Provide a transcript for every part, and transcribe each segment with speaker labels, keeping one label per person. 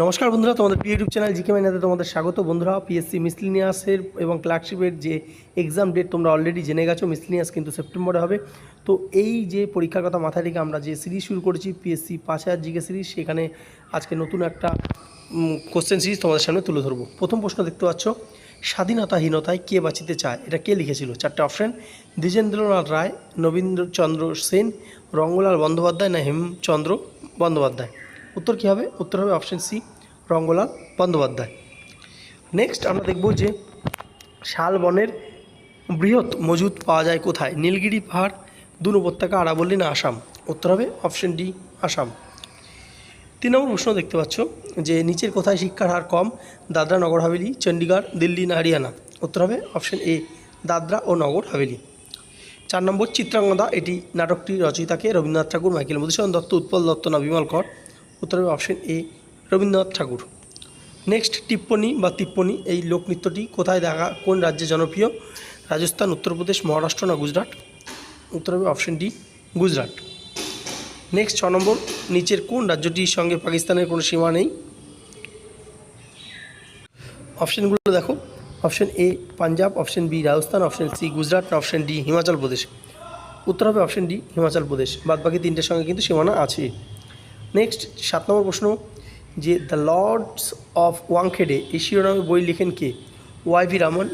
Speaker 1: নমস্কার বন্ধুরা, তোমাদের ইউটিউব চ্যানেল জিকে মাইনাতে তোমাদের স্বাগত বন্ধুরা। পিএসসি মিসলিনিয়াসের এবং ক্লার্কশিপের যে এক্সাম ডেট তোমরা অলরেডি জেনে গেছো মিসলিনিয়াস কিন্তু সেপ্টেম্বরে হবে। তো এই যে পরীক্ষার কথা মাথায় রেখে আমরা যে সিরিজ শুরু করেছি পিএসসি পাঁচ হাজার জিকে সিরিজ সেখানে আজকে নতুন একটা কোশ্চেন সিরিজ তোমাদের সামনে তুলে ধরবো। প্রথম প্রশ্ন দেখতে পাচ্ছ, স্বাধীনতাহীনতায় কে বাঁচিতে চায়? এটা কে লিখেছিল? চারটে অপশন দ্বিজেন্দ্রনাথ রায় নবীন্দ্রচন্দ্র সেন, রঙ্গলাল বন্দ্যোপাধ্যায় না হেমচন্দ্র বন্দ্যোপাধ্যায়? উত্তর কী হবে? উত্তর হবে option C Rangalal Bandyopadhyay. Next আমরা দেখব যে শাল বনের বৃহৎ মজুদ পাওয়া যায় কোথায়? নীলগিরি পাহাড়, দুন উপত্যকা, আরাবল্লী না আসাম? উত্তর হবে অপশন ডি আসাম। তিন নম্বর প্রশ্ন দেখতে পাচ্ছ যে নিচের কোথায় শিক্ষার হার কম? দাদরা, নগর, হাভেলি, চণ্ডীগড়, দিল্লি না হরিয়ানা? উত্তর হবে অপশন এ দাদরা ও নগর, হাভেলি। চার নম্বর চিত্রাঙ্গদা, এটি নাটকটি রচয়িতাকে রবীন্দ্রনাথ ঠাকুর, মাইকেল মধুসূদন দত্ত, উৎপল দত্ত না বিমল কর? উত্তর হবে option A Rabindranath Tagore. Next টিপ্পনী বা তিপ্পনী, এই লোকনৃত্যটি কোথায় দেখা, কোন রাজ্যে জনপ্রিয়? রাজস্থান, উত্তরপ্রদেশ, মহারাষ্ট্র না গুজরাট? উত্তর হবে অপশন ডি গুজরাট। নেক্সট ছ নম্বর, নিচের কোন রাজ্যটির সঙ্গে পাকিস্তানের কোনো সীমা নেই? অপশানগুলো দেখো। Option A Punjab option B Rajasthan option C Gujarat, না অপশন ডি হিমাচল প্রদেশ? উত্তর হবে অপশন ডি হিমাচল প্রদেশ। বাদবাকি তিনটের সঙ্গে কিন্তু সীমানা আছে। নেক্সট সাত নম্বর প্রশ্ন, যে দ্য লর্ডস অফ ওয়াংখেডে এই শিরোনামে বই লেখেন কে? ওয়াই ভি রামন,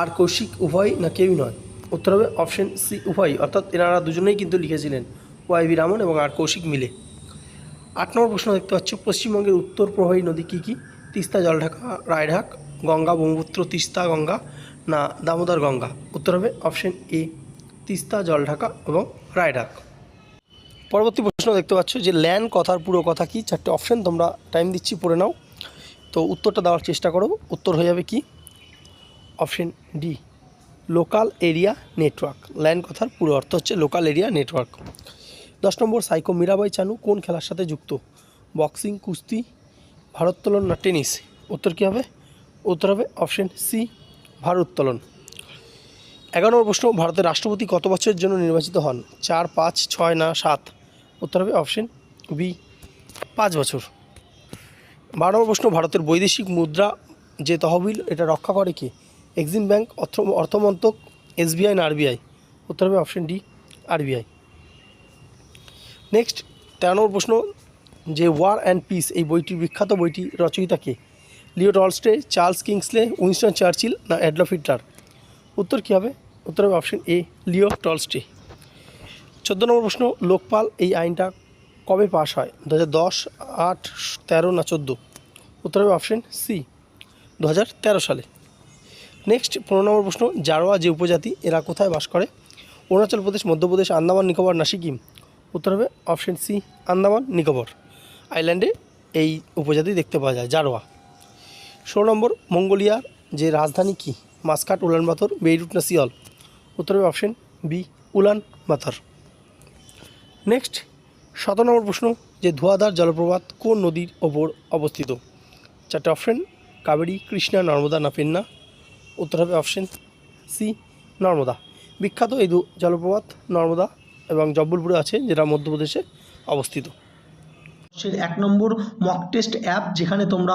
Speaker 1: আর কৌশিক উভয় না কেউই নয়? উত্তর হবে অপশন সি উভয় অর্থাৎ এনারা দুজনেই কিন্তু লিখেছিলেন ওয়াই ভি রামন এবং আর কৌশিক মিলে। আট নম্বর প্রশ্ন দেখতে পাচ্ছ, পশ্চিমবঙ্গের উত্তর প্রবাহী নদী কী কী? তিস্তা, জলঢাকা, রায়ঢাক, গঙ্গা, ব্রহ্মপুত্র, তিস্তা, গঙ্গা না দামোদর গঙ্গা? উত্তর হবে অপশন এ তিস্তা, জলঢাকা এবং রায়ঢাক। পরবর্তী প্রশ্ন দেখতে পাচ্ছ যে ল্যান্ড কথার পুরো কথা কি? চারটে অপশন তোমরা টাইম দিচ্ছি, পড়ে নাও। তো উত্তরটা দেওয়ার চেষ্টা করো। উত্তর হয়ে যাবে কি? Option D local area network LAN কথার পুরো অর্থ হচ্ছে লোকাল এরিয়া নেটওয়ার্ক দশ নম্বর, সাইকো মীরাবাই চানু কোন খেলার সাথে যুক্ত? বক্সিং কুস্তি, ভারোত্তোলন না টেনিস উত্তর কী হবে? উত্তর হবে অপশন সি ভারোত্তোলন। এগারো নম্বর প্রশ্ন, ভারতের রাষ্ট্রপতি কত বছরের জন্য নির্বাচিত হন? চার, পাঁচ, ছয় না সাত? উত্তর হবে অপশন বি, পাঁচ বছর। বারো নম্বর প্রশ্ন, ভারতের বৈদেশিক মুদ্রা যে তহবিল, এটা রক্ষা করে কে? এক্সিম ব্যাংক, অর্থ, অর্থমন্ত্রক, এসবিআই না আরবিআই? উত্তর হবে অপশন ডি, আরবিআই। নেক্সট, তেরো নম্বর প্রশ্ন, যে ওয়ার অ্যান্ড পিস, এই বইটির বিখ্যাত বইটি রচয়িতা কে? Leo Tolstoy Charles Kingsley, Winston Churchill না অ্যাডলফ হিটলার? উত্তর কী হবে? উত্তর হবে অপশন এ, লিও টলস্টে চোদ্দ নম্বর প্রশ্ন, লোকপাল এই আইনটা কবে পাশ হয়? দু হাজার দশ, আট, তেরো না চোদ্দ? উত্তর হবে অপশন সি দু তেরো সালে। নেক্সট পনেরো নম্বর প্রশ্ন, জারোয়া যে উপজাতি, এরা কোথায় বাস করে? অরুণাচল প্রদেশ, মধ্যপ্রদেশ, আন্দামান, নিকোবর না সিকিম উত্তর হবে অপশন সি আন্দামান, নিকোবর। আইল্যান্ডে এই উপজাতি দেখতে পাওয়া যায়, জারোয়া। ষোলো নম্বর, মঙ্গোলিয়ার যে রাজধানী কি? মাসকাট উলান বাতর বেইরুট না সিয়ল? উত্তর হবে অপশন বি উলান বাতর নেক্সট সতেরো নম্বর প্রশ্ন, যে ধোয়াধার জলপ্রপাত কোন নদীর ওপর অবস্থিত? চারটে অপশন কাবেরী, কৃষ্ণা, নর্মদা না পেন্না? উত্তর হবে অপশন সি নর্মদা। বিখ্যাত এই জলপ্রপাত নর্মদা এবং জব্বলপুরে আছে, যেটা মধ্যপ্রদেশে অবস্থিত।
Speaker 2: এক নম্বর মক টেস্ট অ্যাপ যেখানে তোমরা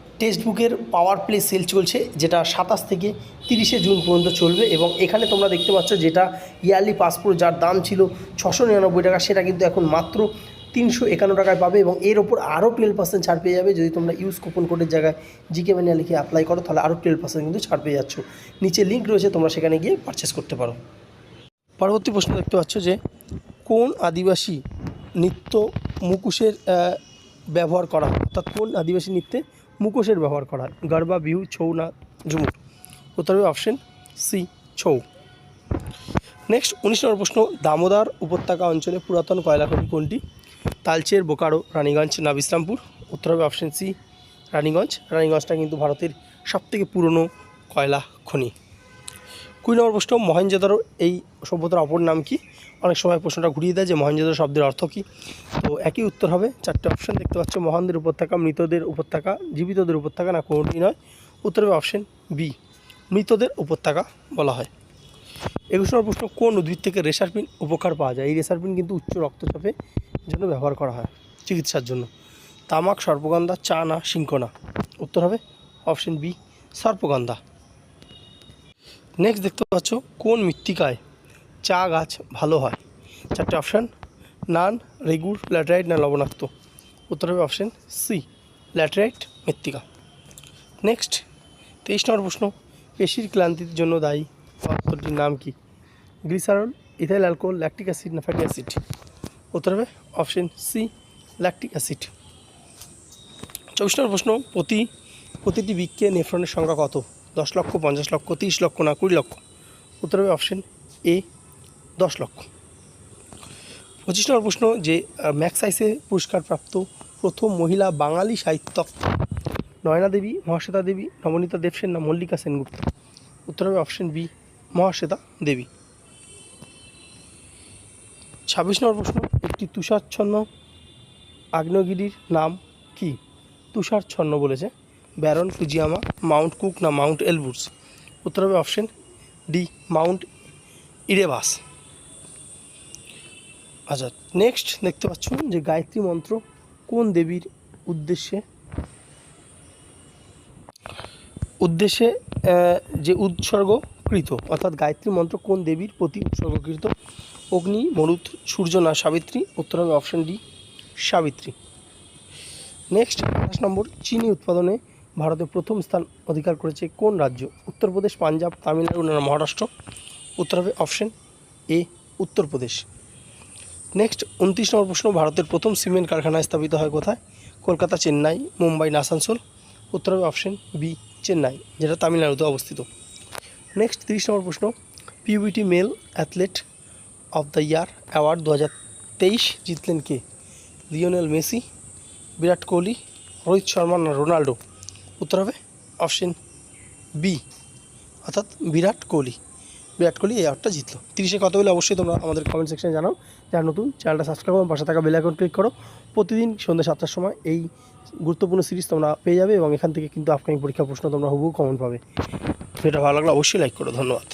Speaker 1: টেক্সট বুকের পাওয়ার প্লে সেল চলছে, যেটা সাতাশ থেকে তিরিশে জুন পর্যন্ত চলবে এবং এখানে তোমরা দেখতে পাচ্ছ যেটা ইয়ারলি পাসপোর্ট যার দাম ছিল ছশো নিরানব্বই টাকা, সেটা কিন্তু এখন মাত্র তিনশো একান্ন টাকায় পাবে এবং এর ওপর আরও টুয়েলভ পার্সেন্ট ছাড় পেয়ে যাবে। যদি তোমরা ইউজ কুপন কোডের জায়গায় জিকে ম্যানিয়া লিখে অ্যাপ্লাই করো, তাহলে আরও টুয়েলভ পার্সেন্ট কিন্তু ছাড় পেয়ে যাচ্ছ। নিচে লিঙ্ক রয়েছে, তোমরা সেখানে গিয়ে পারচেস করতে পারো। পরবর্তী প্রশ্ন দেখতে পাচ্ছ যে, কোন আদিবাসী নৃত্য মুকুশের ব্যবহার করা অর্থাৎ কোন আদিবাসী নৃত্যে মুখোশের ব্যবহার করা হয়। গরবা বিহু, ছৌ, না ঝুমুর উত্তর হবে অপশন সি ছৌ। নেক্সট উনিশ নম্বর প্রশ্ন, দামোদর উপত্যকা অঞ্চলে পুরাতন কয়লা খনি কোনটি? তালচের, বোকারো, রানীগঞ্জ, না বিশ্রামপুর? উত্তর হবে অপশন সি রানীগঞ্জ। রানীগঞ্জটা কিন্তু ভারতের সবথেকে পুরনো কয়লা খনি। কুড়ি নম্বর প্রশ্ন মহেঞ্জোদারো এই সভ্যতার অপর নাম কি? অনেক সময় প্রশ্নটা ঘুরিয়ে দেয় যে মহেঞ্জোদারো শব্দের অর্থ কী? তো একই উত্তর হবে, চারটে অপশন দেখতে পাচ্ছ, মহানদের উপত্যকা, মৃতদের উপত্যকা, জীবিতদের উপত্যকা না কোনোটি নয়। উত্তর হবে অপশন বি মৃতদের উপত্যকা বলা হয়। একুশ নম্বর প্রশ্ন, কোন উদ্ভিদ থেকে রেসারপিন উপকার পাওয়া যায়? এই রেসারপিন কিন্তু উচ্চ রক্তচাপের জন্য ব্যবহার করা হয় চিকিৎসার জন্য। তামাক, সর্পগন্ধা, চা না সিংকোনা উত্তর হবে অপশন বি সর্পগন্ধা। নেক্সট দেখতে পাচ্ছ কোন মৃত্তিকায় চা গাছ ভালো হয়। চারটে অপশান নান, রেগুর, ল্যাটেরাইট না লবণাক্ত। উত্তর হবে অপশান সি ল্যাটেরাইট মৃত্তিকা। নেক্সট তেইশ নম্বর প্রশ্ন, পেশির ক্লান্তির জন্য দায়ী পদার্থটির নাম কি? Glycerol, ethyl alcohol, lactic acid না ফ্যাটি অ্যাসিড? উত্তর হবে অপশান সি ল্যাকটিক অ্যাসিড। চব্বিশ নম্বর প্রশ্ন, প্রতি, প্রতিটি বৃক্ষে নেফ্রনের সংখ্যা কত? দশ লক্ষ, পঞ্চাশ লক্ষ, তিরিশ লক্ষ না কুড়ি লক্ষ। উত্তর হবে অপশন এ দশ লক্ষ। পঁচিশ নম্বর প্রশ্ন যে ম্যাক্সাইসে পুরস্কারপ্রাপ্ত প্রথম মহিলা বাঙালি সাহিত্যক নয়না দেবী, মহাশ্বেতা দেবী, নবনীতা দেবসেন না মল্লিকা সেনগুপ্ত? উত্তর হবে অপশন বি মহাশ্বেতা দেবী। ছাব্বিশ নম্বর প্রশ্ন, একটি তুষারচ্ছন্ন আগ্নেয়গিরির নাম কি? তুষারচ্ছন্ন বলেছে। ব্যারন, ফুজিয়ামা, মাউন্ট কুক না মাউন্ট এলবুর্স। উত্তর হবে অপশন ডি, মাউন্ট ইরেবাস আচ্ছা নেক্সট দেখতে পাচ্ছ যে গায়ত্রী মন্ত্র কোন দেবীর উদ্দেশ্যে? উদ্দেশ্যে যে উৎসর্গকৃত, অর্থাৎ গায়ত্রী মন্ত্র কোন দেবীর প্রতি উৎসর্গকৃত? অগ্নি, মরুত, সূর্য না সাবিত্রী? উত্তর হবে অপশন ডি, সাবিত্রী। নেক্সট আঠাশ নম্বর, চিনি উৎপাদনে ভারতে প্রথম স্থান অধিকার করেছে কোন রাজ্য? উত্তরপ্রদেশ, পাঞ্জাব, তামিলনাড়ু না মহারাষ্ট্র? উত্তর হবে অপশন এ উত্তরপ্রদেশ। নেক্সট উনত্রিশ নম্বর প্রশ্ন, ভারতের প্রথম সিমেন্ট কারখানা স্থাপিত হয় কোথায়? কলকাতা, চেন্নাই, মুম্বাই আসানসোল? উত্তর হবে অপশন বি চেন্নাই, যেটা তামিলনাড়ুতে অবস্থিত। নেক্সট তিরিশ নম্বর প্রশ্ন Pubity male athlete of the year award দু তেইশ জিতলেন কে? লিওনেল মেসি, বিরাট কোহলি, রোহিত শর্মা না রোনাল্ডো? উত্তর হবে অপশন বি, অর্থাৎ বিরাট কোহলি। বিরাট কোহলি এই আউটটা জিতলো। তিরিশে কত হলে অবশ্যই তোমরা আমাদের কমেন্ট সেকশনে জানাও। যারা নতুন চ্যানেলটা সাবস্ক্রাইব করো, পাশে থাকা বেল আইকন ক্লিক করো। প্রতিদিন সন্ধ্যা সাতটার সময় এই গুরুত্বপূর্ণ সিরিজ তোমরা পেয়ে যাবে এবং এখান থেকে কিন্তু আপকামিং পরীক্ষা প্রশ্ন তোমরা হুবহু কমেন্ট পাবে। ভিডিওটা ভালো লাগলে অবশ্যই লাইক করো। ধন্যবাদ।